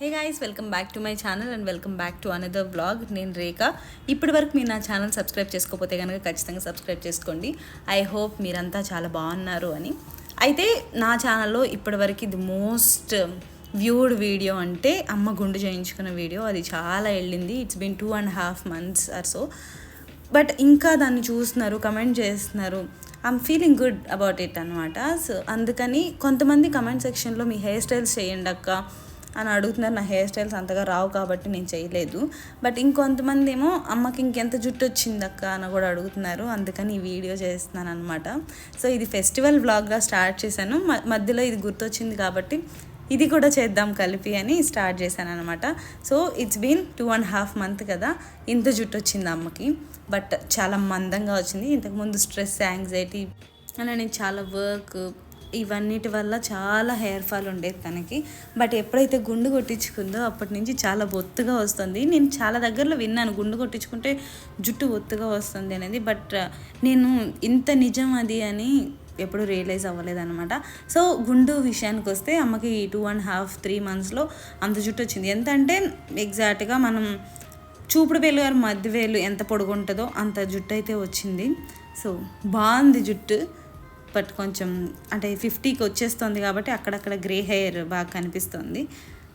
Hey guys welcome back to my channel and welcome back to another blog నేను రేఖ. ఇప్పటి వరకు మీరు నా ఛానల్ సబ్స్క్రైబ్ చేసుకోకపోతే కనుక ఖచ్చితంగా సబ్స్క్రైబ్ చేసుకోండి. ఐ హోప్ మీరంతా చాలా బాగున్నారు అని. అయితే నా ఛానల్లో ఇప్పటివరకు ఇది మోస్ట్ వ్యూడ్ వీడియో అంటే అమ్మ గుండు చేయించుకున్న వీడియో అది చాలా వెళ్ళింది. It's been two and half months or so but ఇంకా దాన్ని చూస్తున్నారు కమెంట్ చేస్తున్నారు. I'm feeling good about it అనమాట సో అందుకని కొంతమంది కమెంట్ సెక్షన్లో మీ హెయిర్ స్టైల్స్ చేయండి అక్క అని అడుగుతున్నారు. నా హెయిర్ స్టైల్స్ అంతగా రావు కాబట్టి నేను చేయలేదు. బట్ ఇంకొంతమంది ఏమో అమ్మకి ఇంకెంత జుట్టు వచ్చింది అక్క అని కూడా అడుగుతున్నారు. అందుకని ఈ వీడియో చేస్తున్నాను అనమాట సో ఇది ఫెస్టివల్ వ్లాగ్గా స్టార్ట్ చేశాను. మధ్యలో ఇది గుర్తొచ్చింది కాబట్టి ఇది కూడా చేద్దాం కలిపి అని స్టార్ట్ చేశాను అనమాట so it's been two and half month కదా ఇంత జుట్టు వచ్చింది అమ్మకి. బట్ చాలా మందంగా వచ్చింది. ఇంతకుముందు స్ట్రెస్ యాంగ్జైటీ అలానే చాలా వర్క్ ఇవన్నిటి వల్ల చాలా హెయిర్ ఫాల్ ఉండేది తనకి. బట్ ఎప్పుడైతే గుండు కొట్టించుకుందో అప్పటి నుంచి చాలా బొత్తుగా వస్తుంది. నేను చాలా దగ్గరలో విన్నాను గుండు కొట్టించుకుంటే జుట్టు ఒత్తుగా వస్తుంది అనేది. బట్ నేను ఇంత నిజం అది అని ఎప్పుడు రియలైజ్ అవ్వలేదన్నమాట. సో గుండు విషయానికి వస్తే అమ్మకి టూ అండ్ హాఫ్ త్రీ మంత్స్లో అంత జుట్టు వచ్చింది. ఎంత అంటే ఎగ్జాక్ట్గా మనం చూపుడు వేలు గారు మధ్య వేలు ఎంత పొడుగుంటుందో అంత జుట్టు అయితే వచ్చింది. సో బాగుంది జుట్టు. బట్ కొంచెం అంటే ఫిఫ్టీకి వచ్చేస్తుంది కాబట్టి అక్కడక్కడ గ్రే హెయిర్ బాగా కనిపిస్తుంది.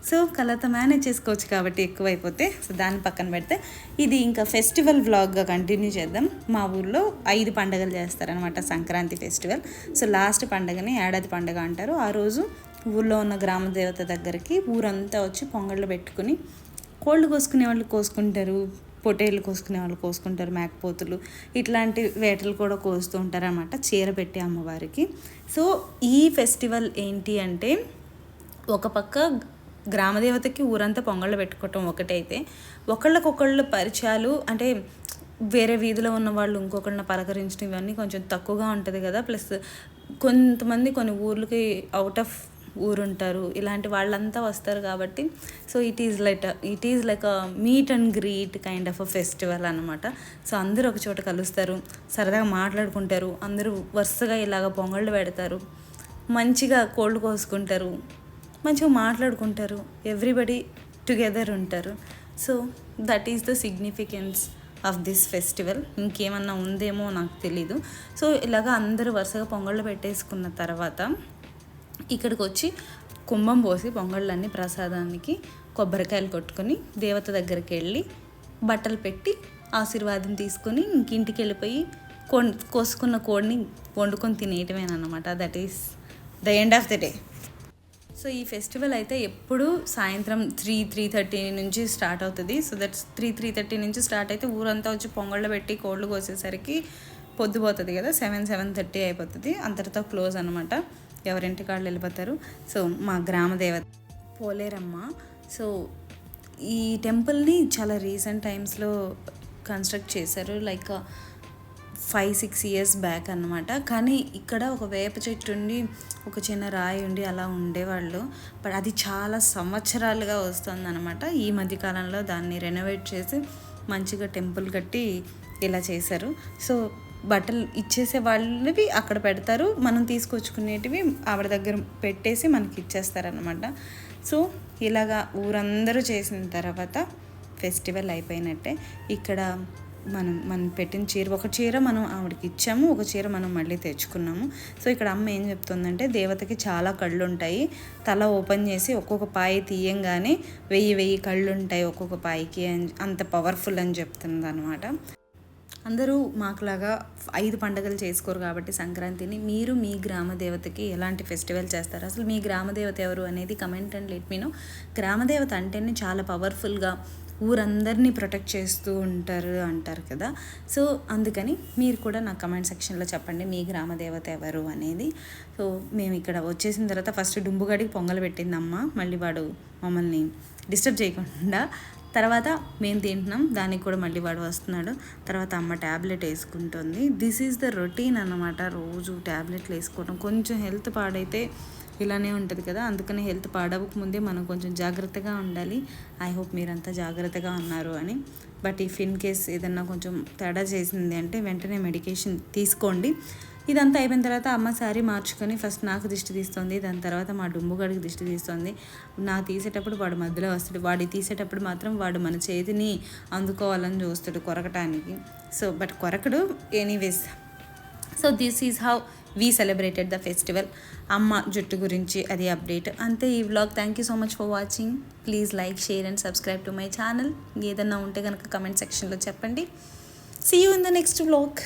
సో కలర్తో మేనేజ్ చేసుకోవచ్చు కాబట్టి ఎక్కువైపోతే సో దాన్ని పక్కన పెడితే. ఇది ఇంకా ఫెస్టివల్ వ్లాగ్గా కంటిన్యూ చేద్దాం. మా ఊర్లో ఐదు పండుగలు చేస్తారనమాట సంక్రాంతి ఫెస్టివల్. సో లాస్ట్ పండుగని ఏడాది పండుగ అంటారు. ఆ రోజు ఊళ్ళో ఉన్న గ్రామ దేవత దగ్గరికి ఊరంతా వచ్చి పొంగళ్ళు పెట్టుకుని కోళ్ళు కోసుకునే వాళ్ళు కోసుకుంటారు. పొటేలు కోసుకునే వాళ్ళు కోసుకుంటారు మేకపోతులు. ఇట్లాంటి వేటలు కూడా కోస్తూ ఉంటారు అనమాట చీర పెట్టి అమ్మవారికి. సో ఈ ఫెస్టివల్ ఏంటి అంటే ఒక పక్క గ్రామదేవతకి ఊరంతా పొంగళ్ళు పెట్టుకోవటం ఒకటైతే ఒకళ్ళకొకళ్ళు పరిచయాలు అంటే వేరే వీధిలో ఉన్న వాళ్ళు ఇంకొకళ్ళని పలకరించడం ఇవన్నీ కొంచెం తక్కువగా ఉంటుంది కదా. ప్లస్ కొంతమంది కొన్ని ఊర్లకి అవుట్ ఆఫ్ ఊరుంటారు. ఇలాంటి వాళ్ళంతా వస్తారు కాబట్టి so it is like it is like a meet and greet kind of a festival అనమాట సో అందరూ ఒక చోట కలుస్తారు సరదాగా మాట్లాడుకుంటారు అందరూ వరుసగా ఇలాగ పొంగళ్ళు పెడతారు మంచిగా కోళ్ళు కోసుకుంటారు మంచిగా మాట్లాడుకుంటారు ఎవ్రీబడి టుగెదర్ ఉంటారు. So that is the significance of this festival ఇంకేమన్నా ఉందేమో నాకు తెలీదు. సో ఇలాగ అందరూ వరుసగా పొంగళ్ళు పెట్టేసుకున్న తర్వాత ఇక్కడికి వచ్చి కుంభం పోసి పొంగళ్ళన్నీ ప్రసాదానికి కొబ్బరికాయలు కొట్టుకొని దేవత దగ్గరికి వెళ్ళి బట్టలు పెట్టి ఆశీర్వాదం తీసుకొని ఇంక ఇంటికి వెళ్ళిపోయి కోసుకున్న కోడిని వండుకొని తినేయటమేనమాట that is the end of the day so ఈ ఫెస్టివల్ అయితే ఎప్పుడు సాయంత్రం త్రీ త్రీ థర్టీ నుంచి స్టార్ట్ అవుతుంది. So that's three three thirty నుంచి స్టార్ట్ అయితే ఊరంతా వచ్చి పొంగళ్ళు పెట్టి కోళ్ళు కోసేసరికి పొద్దుపోతుంది కదా సెవెన్ సెవెన్ థర్టీ అయిపోతుంది. అంతటితో క్లోజ్ అనమాట ఎవరింటి వాళ్ళు వెళ్ళిపోతారు. సో మా గ్రామ దేవత పోలేరమ్మ. సో ఈ టెంపుల్ని చాలా రీసెంట్ టైమ్స్లో కన్స్ట్రక్ట్ చేశారు. Like five six years back అన్నమాట. కానీ ఇక్కడ ఒక వేప చెట్టు ఉండి ఒక చిన్న రాయి ఉండి అలా ఉండేవాళ్ళు. బట్ అది చాలా సంవత్సరాలుగా వస్తుంది అనమాట ఈ మధ్యకాలంలో దాన్ని రెనోవేట్ చేసి మంచిగా టెంపుల్ కట్టి ఇలా చేశారు. సో బట్టలు ఇచ్చేసే వాళ్ళవి అక్కడ పెడతారు. మనం తీసుకొచ్చుకునేటివి ఆవిడ దగ్గర పెట్టేసి మనకి ఇచ్చేస్తారనమాట సో ఇలాగా ఊరందరూ చేసిన తర్వాత ఫెస్టివల్ అయిపోయినట్టే ఇక్కడ మనం మనం పెట్టిన చీర ఒక చీర మనం ఆవిడకి ఇచ్చాము ఒక చీర మనం మళ్ళీ తెచ్చుకున్నాము. సో ఇక్కడ అమ్మ ఏం చెప్తుందంటే దేవతకి చాలా కళ్ళు ఉంటాయి తల ఓపెన్ చేసి ఒక్కొక్క పాయి తీయంగానే వెయ్యి వెయ్యి కళ్ళు ఉంటాయి ఒక్కొక్క పాయికి అని- అంత పవర్ఫుల్ అని చెప్తుంది అనమాట అందరూ మాకులాగా ఐదు పండుగలు చేసుకోరు కాబట్టి సంక్రాంతిని. మీరు మీ గ్రామ దేవతకి ఎలాంటి ఫెస్టివల్ చేస్తారు? అసలు మీ గ్రామ దేవత ఎవరు అనేది కమెంట్ అండ్ లెట్ మీను గ్రామదేవత అంటేనే చాలా పవర్ఫుల్గా ఊరందరినీ ప్రొటెక్ట్ చేస్తూ ఉంటారు అంటారు కదా. సో అందుకని మీరు కూడా నా కమెంట్ సెక్షన్లో చెప్పండి మీ గ్రామ దేవత ఎవరు అనేది. సో మేము ఇక్కడ వచ్చేసిన తర్వాత ఫస్ట్ డుంబుగడికి పొంగలు పెట్టింది అమ్మ. మళ్ళీ వాడు మమ్మల్ని డిస్టర్బ్ చేయకుండా తర్వాత మేము తింటున్నాం. దానికి కూడా మళ్ళీ వాడు వస్తున్నాడు. తర్వాత అమ్మ ట్యాబ్లెట్ వేసుకుంటుంది. దిస్ ఈజ్ ద రొటీన్ అన్నమాట. రోజు ట్యాబ్లెట్లు వేసుకోవడం. కొంచెం హెల్త్ పాడైతే ఇలానే ఉంటుంది కదా. అందుకని హెల్త్ పాడవక ముందే మనం కొంచెం జాగ్రత్తగా ఉండాలి. ఐ హోప్ మీరంతా జాగ్రత్తగా ఉన్నారు అని. బట్ ఇఫ్ ఇన్ కేస్ ఏదన్నా కొంచెం తేడా చేసింది అంటే వెంటనే మెడికేషన్ తీసుకోండి. ఇదంతా అయిపోయిన తర్వాత అమ్మ శారీ మార్చుకొని ఫస్ట్ నాకు దిష్టి తీస్తుంది దాని తర్వాత మా డుంబుగడికి దిష్టి తీస్తుంది. నా తీసేటప్పుడు వాడు మధ్యలో వస్తాడు. వాడి తీసేటప్పుడు మాత్రం వాడు మన చేతిని అందుకోవాలని చూస్తాడు కొరకటానికి. So but కొరకడు. Anyways so this is how we celebrated the festival. అమ్మ జుట్టు గురించి అది అప్డేట్. అంతే ఈ vlog thank you so much for watching please like share and subscribe to my channel ఏదన్నా ఉంటే కనుక కమెంట్ సెక్షన్లో చెప్పండి. See you in the next vlog